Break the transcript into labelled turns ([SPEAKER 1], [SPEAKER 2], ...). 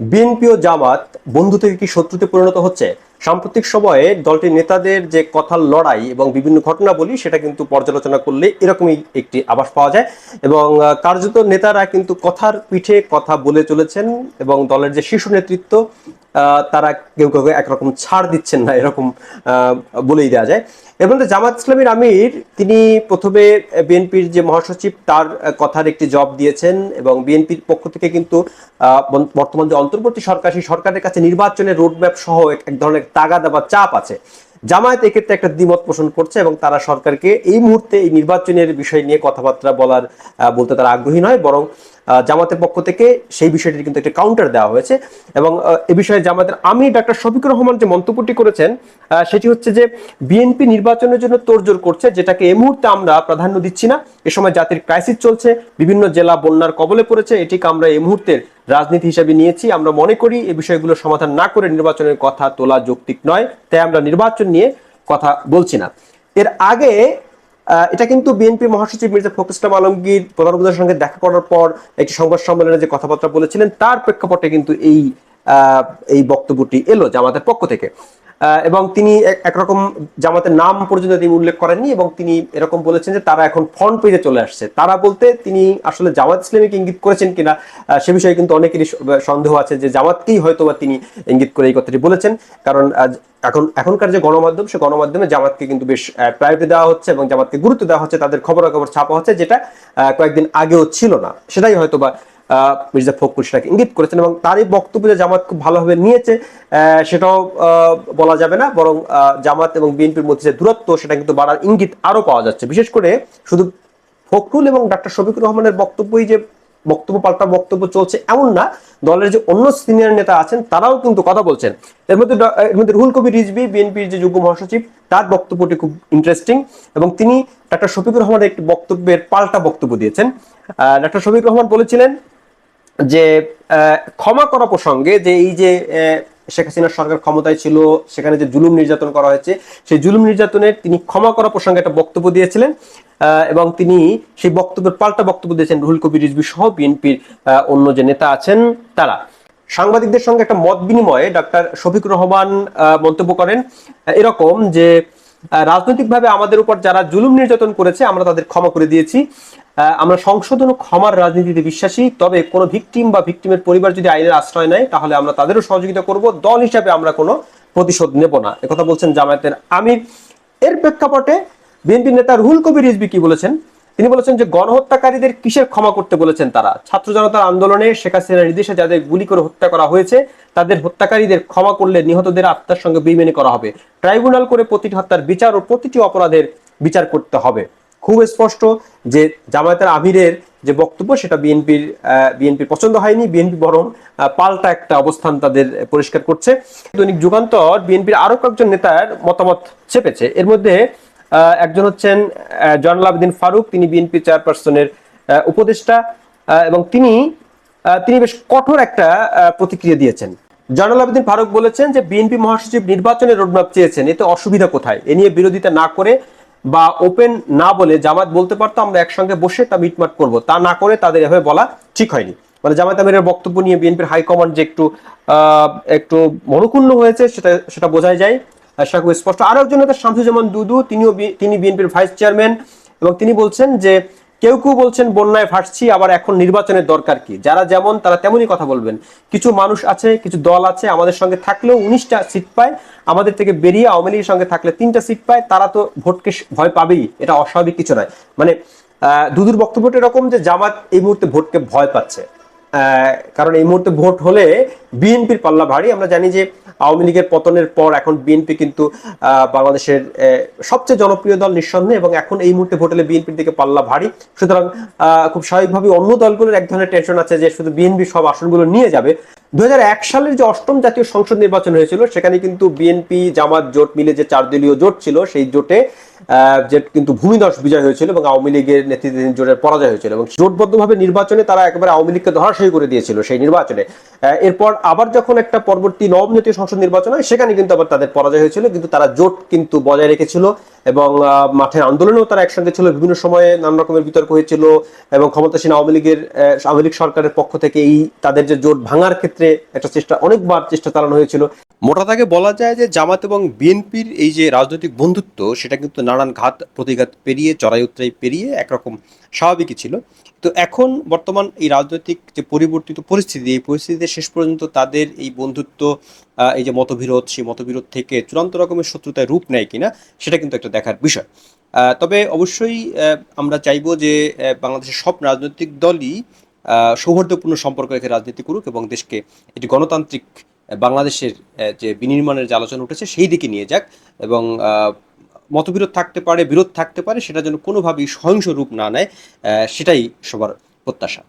[SPEAKER 1] BNP ও জামাত বন্ধু থেকে কি শত্রুতে পরিণত হচ্ছে? সাম্প্রতিক সময়ে দলটির নেতাদের যে কথার লড়াই এবং বিভিন্ন ঘটনাবলী, সেটা কিন্তু পর্যালোচনা করলে এরকমই একটি আভাস পাওয়া যায়। এবং কার্যত নেতারা কিন্তু কথার পিঠে কথা বলে চলেছেন এবং দলের যে শিশু নেতৃত্ব তারা কেউ কেউ একরকম ছাড় দিচ্ছেন না, এরকম বলেই দেওয়া যায়। এর মধ্যে জামাত ইসলামীর আমির, তিনি প্রথমে বিএনপির যে মহাসচিব, তার কথার একটি জব দিয়েছেন এবং বিএনপির পক্ষ থেকে কিন্তু বর্তমান যে অন্তর্বর্তী সরকার, সেই সরকারের কাছে নির্বাচনের রোডম্যাপ সহ এক ধরনের তাগাদা বা চাপ আছে। জামায়াত এক্ষেত্রে একটা দ্বিমত পোষণ করছে এবং তারা সরকারকে এই মুহূর্তে এই নির্বাচনের বিষয় নিয়ে কথাবার্তা বলার বলতে তারা আগ্রহী নয়, বরং জামাতের পক্ষ থেকে সেই বিষয়টির কিন্তু একটা কাউন্টার দেওয়া হয়েছে। এবং এ বিষয়ে জামাতের আমি ডাক্তার শফিকুর রহমান যে মন্তব্যটি করেছেন সেটি হচ্ছে যে বিএনপি নির্বাচনের জন্য তোড়জোড় করছে, যেটাকে এই মুহূর্তে আমরা প্রাধান্য দিচ্ছি না। এ সময় জাতির ক্রাইসিস চলছে, বিভিন্ন জেলা বন্যার কবলে পড়েছে, এটিকে আমরা এই মুহূর্তের রাজনীতি হিসেবে নিয়েছি। আমরা মনে করি এই বিষয়গুলো সমাধান না করে নির্বাচনের কথা তোলা যৌক্তিক নয়, তাই আমরা নির্বাচন নিয়ে কথা বলছি না। এর আগে এটা কিন্তু বিএনপি মহাসচিব মির্জা ফখরুল ইসলাম আলমগীর প্রধান সঙ্গে দেখা করার পর একটি সংবাদ সম্মেলনে যে কথাবার্তা বলেছিলেন, তার প্রেক্ষাপটে কিন্তু এই এই বক্তব্যটি এলো জামাতের পক্ষ থেকে। এবং তিনি এক- একরকম জামাতের নাম পর্যন্ত তিনি উল্লেখ করেননি এবং তিনি এরকম বলেছেন যে তারা এখন ফ্রন্ট পেজে চলে আসছে। তারা বলতে তিনি আসলে জামাত ইসলামীকে ইঙ্গিত করেছেন কিনা সে বিষয়ে কিন্তু অনেকেরই সন্দেহ আছে যে জামাতকেই হয়তো বা তিনি ইঙ্গিত করে এই কথাটি বলেছেন। কারণ এখন, এখনকার যে গণমাধ্যম, সে গণমাধ্যমে জামাতকে কিন্তু বেশ প্রায়োরিটি দেওয়া হচ্ছে এবং জামাতকে গুরুত্ব দেওয়া হচ্ছে। তাদের খবরাখবর ছাপা হচ্ছে, যেটা কয়েকদিন আগেও ছিল না। সেটাই হয়তো বা মির্জা ফখরুল সেটাকে ইঙ্গিত করেছেন এবং তারই বক্তব্য যে জামাত খুব ভালোভাবে নিয়েছে। সেটাও বলা যাবে না, বরং জামাত এবং বিএনপির মধ্যে যে দূরত্ব, সেটা কিন্তু বাড়ার ইঙ্গিত আরও পাওয়া যাচ্ছে। বিশেষ করে শুধু ফখরুল এবং ডাক্তার শফিকুর রহমানের বক্তব্যই যে বক্তব্য পাল্টা বক্তব্য চলছে এমন না, দলের যে অন্য সিনিয়র নেতা আছেন, তারাও কিন্তু কথা বলছেন। এর মধ্যে এর মধ্যে রুহুল কবির রিজভি, বিএনপির যে যুগ্ম মহাসচিব, তার বক্তব্যটি খুব ইন্টারেস্টিং এবং তিনি ডাক্তার শফিকুর রহমানের একটি বক্তব্যের পাল্টা বক্তব্য দিয়েছেন। ডাক্তার শফিকুর রহমান বলেছিলেন যে ক্ষমা করা প্রসঙ্গে যে এই যে শেখ হাসিনার সরকার ক্ষমতায় ছিল, সেখানে যে জুলুম নির্যাতন করা হয়েছে, সেই জুলুম নির্যাতনের তিনি ক্ষমা করা প্রসঙ্গে একটা বক্তব্য দিয়েছিলেন এবং তিনি সেই বক্তব্যের পাল্টা বক্তব্য দিয়েছেন রুহুল কবির রিজবি সহ বিএনপির অন্য যে নেতা আছেন তারা। সাংবাদিকদের সঙ্গে একটা মত বিনিময়ে ডাক্তার শফিক রহমান মন্তব্য করেন এরকম যে রাজনৈতিকভাবে আমাদের উপর যারা জুলুম নির্যাতন করেছে, আমরা তাদের ক্ষমা করে দিয়েছি। আমরা সংশোধন ক্ষমার রাজনীতিতে বিশ্বাসী, তবে কোনো ভিকটিম বা ভিকটিমের পরিবার যদি আইনের আশ্রয় নেয়, তাহলে আমরা তাদেরও সহযোগিতা করব। দল হিসাবে আমরা কোনো প্রতিশোধ নেব না। একথা বলছেন জামায়াতের আমির। এর প্রেক্ষাপটে বিএনপি নেতা রুহুল কবির রিজবি কি বলেছেন? তিনি বলেছেন যে গণহত্যাকারীদের কিসের ক্ষমা করতে বলেছেন তারা? ছাত্র জনতার আন্দোলনে শেখ হাসিনার নির্দেশে যাদের গুলি করে হত্যা করা হয়েছে, তাদের হত্যাকারীদের ক্ষমা করলে নিহতদের আত্মার সঙ্গে বেইমানি করা হবে। ট্রাইব্যুনাল করে প্রতিটি হত্যার বিচার ও প্রতিটি অপরাধের বিচার করতে হবে। খুব স্পষ্ট যে জামায়াতের আমিরের যে বক্তব্য, সেটা বিএনপির বিএনপির পছন্দ হয়নি। বিএনপি বরং পাল্টা একটা অবস্থান তাদের পরিষ্কার করছে। দৈনিক যুগান্তর বিএনপির আরও কয়েকজন নেতার মতামত চেপেছে। এর মধ্যে একজন হচ্ছেন জয়নাল আবেদিন ফারুক, তিনি বিএনপি চেয়ারপারসনের উপদেষ্টা এবং তিনি তিনি বেশ কঠোর একটা প্রতিক্রিয়া দিয়েছেন। জয়নাল আবেদিন ফারুক বলেছেন যে, বিএনপি মহাসচিব নির্বাচনের রোডম্যাপ চেয়েছেন, এতে অসুবিধা কোথায়? এ নিয়ে বিরোধিতা না করে বা ওপেন না বলে জামাত বলতে পারতো, আমরা একসঙ্গে বসে তা মিটমাট করব। তা না করে তাদের এভাবে বলা ঠিক হয়নি। মানে জামাত আমিরের বক্তব্য নিয়ে বিএনপির হাইকমান্ড যে একটু একটু মনক্ষুণ্ণ হয়েছে, সেটা সেটা বোঝাই যায়। খুব স্পষ্ট। আরও একজন নেতা শামসুজ্জামান দুদু, তিনিও তিনি বিএনপির ভাইস চেয়ারম্যান এবং তিনি বলছেন যে, কেউ কেউ বলছেন বন্যায় ভাসছি, আবার এখন নির্বাচনের দরকার কি? যারা যেমন, তারা তেমনই কথা বলবেন। কিছু মানুষ আছে, কিছু দল আছে, আমাদের সঙ্গে থাকলেও উনিশটা সিট পায়, আমাদের থেকে বেরিয়ে আওয়ামী লীগের সঙ্গে থাকলে তিনটা সিট পায়, তারা তো ভোটকে ভয় পাবেই। এটা অস্বাভাবিক কিছু নয়। মানে দুদুর বক্তব্যটা এরকম যে, জামাত এই মুহূর্তে ভোটকে ভয় পাচ্ছে। কারণ এই মুহূর্তে ভোট হলে বিএনপির পাল্লা ভারী আমরা জানি যে আওয়ামী লীগের পতনের পর এখন বিএনপি কিন্তু বাংলাদেশের সবচেয়ে জনপ্রিয় দল নিঃসন্দেহে এবং এখন এই মুহূর্তে ভোটেলে বিএনপির দিকে পাল্লা ভারী। সুতরাং খুব স্বাভাবিকভাবে অন্য দলগুলোর এক ধরনের টেনশন আছে যে শুধু বিএনপি সব আসনগুলো নিয়ে যাবে। দুই হাজার এক সালের যে অষ্টম জাতীয় সংসদ নির্বাচন হয়েছিল, সেখানে কিন্তু বিএনপি, জামাত জোট মিলে যে চার দলীয় জোট ছিল, সেই জোটে যে কিন্তু ভূমিদশ বিজয় হয়েছিল এবং আওয়ামী লীগের নেতৃত্বাধীন জোটের পরাজয় হয়েছিল এবং জোটবদ্ধভাবে নির্বাচনে তারা একেবারে আওয়ামী লীগকে ধরাশায়ী করে দিয়েছিল সেই নির্বাচনে। এরপর আবার যখন একটা পরবর্তী নবম জাতীয় সংসদ নির্বাচন হয়, সেখানে কিন্তু আবার তাদের পরাজয় হয়েছিল, কিন্তু তারা জোট কিন্তু বজায় রেখেছিল এবং মাঠের আন্দোলনেও তারা একসঙ্গে ছিল, বিভিন্ন সময়ে নানা রকমের বিতর্ক হয়েছিল এবং ক্ষমতাসীন আওয়ামী লীগের আওয়ামী লীগ সরকারের পক্ষ থেকে এই তাদের যে জোট ভাঙার ক্ষেত্রে একটা চেষ্টা, অনেকবার চেষ্টা চালানো হয়েছিল। মোটা তাকে বলা যায় যে জামাত এবং বিএনপির এই যে রাজনৈতিক বন্ধুত্ব, সেটা কিন্তু নানান ঘাত প্রতিঘাত পেরিয়ে চড়াই উতরাই পেরিয়ে একরকম স্বাভাবিকই ছিল। তো এখন বর্তমান এই রাজনৈতিক যে পরিবর্তিত পরিস্থিতি, এই পরিস্থিতিতে শেষ পর্যন্ত তাদের এই বন্ধুত্ব এই যে মতবিরোধ, সেই মতবিরোধ থেকে চূড়ান্ত রকমের শত্রুতায় রূপ নেয় কিনা, সেটা কিন্তু একটা দেখার বিষয়। তবে অবশ্যই আমরা চাইব যে বাংলাদেশের সব রাজনৈতিক দলই সৌহার্দ্যপূর্ণ সম্পর্ক রেখে রাজনীতি করুক এবং দেশকে একটি গণতান্ত্রিক বাংলাদেশের যে বিনির্মাণের যে আলোচনা উঠেছে, সেই দিকে নিয়ে যাক এবং মতবিরোধ থাকতে পারে, বিরোধ থাকতে পারে, সেটা যেন কোনোভাবেই সহিংস রূপ না নেয় সেটাই সবার প্রত্যাশা।